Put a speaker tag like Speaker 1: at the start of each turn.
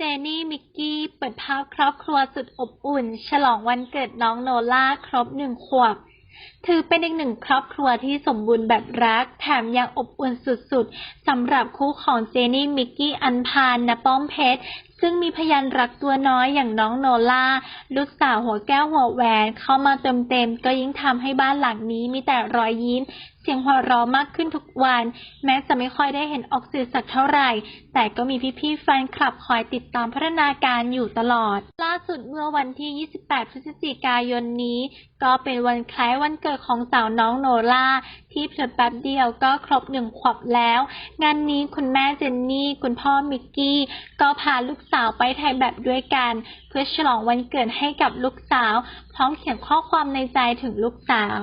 Speaker 1: เจนี่มิกกี้เปิดภาพครอบครัวสุดอบอุ่น ฉลองวันเกิดน้องโนล่าครบหนึ่งขวบ ถือเป็นอีกหนึ่งครอบครัวที่สมบูรณ์แบบรัก แถมยังอบอุ่นสุดๆสำหรับคู่ของเจนี่มิกกี้อันพานณป้อมเพชร ซึ่งมีพยานรักตัวน้อยอย่างน้องโนล่าลูกสาวหัวแก้วหัวแหวนเข้ามาเติมเต็มก็ยิ่งทำให้บ้านหลังนี้มีแต่รอยยิ้มเสียงหัวเราะมากขึ้นทุกวัน แม้จะไม่ค่อยได้เห็นออกสื่อสักเท่าไหร่ แต่ก็มีพี่ๆแฟนคลับคอยติดตามพัฒนาการอยู่ตลอด ล่าสุดเมื่อวันที่ 28 พฤศจิกายนนี้ ก็เป็นวันคล้ายวันเกิดของสาวน้องโนล่า ที่เพียงแป๊บเดียวก็ครบหนึ่งขวบแล้ว งานนี้คุณแม่เจนนี่ คุณพ่อมิกกี้ ก็พาลูกสาวไปถ่ายแบบด้วยกัน เพื่อฉลองวันเกิดให้กับลูกสาว พร้อมเขียนข้อความในใจถึงลูกสาว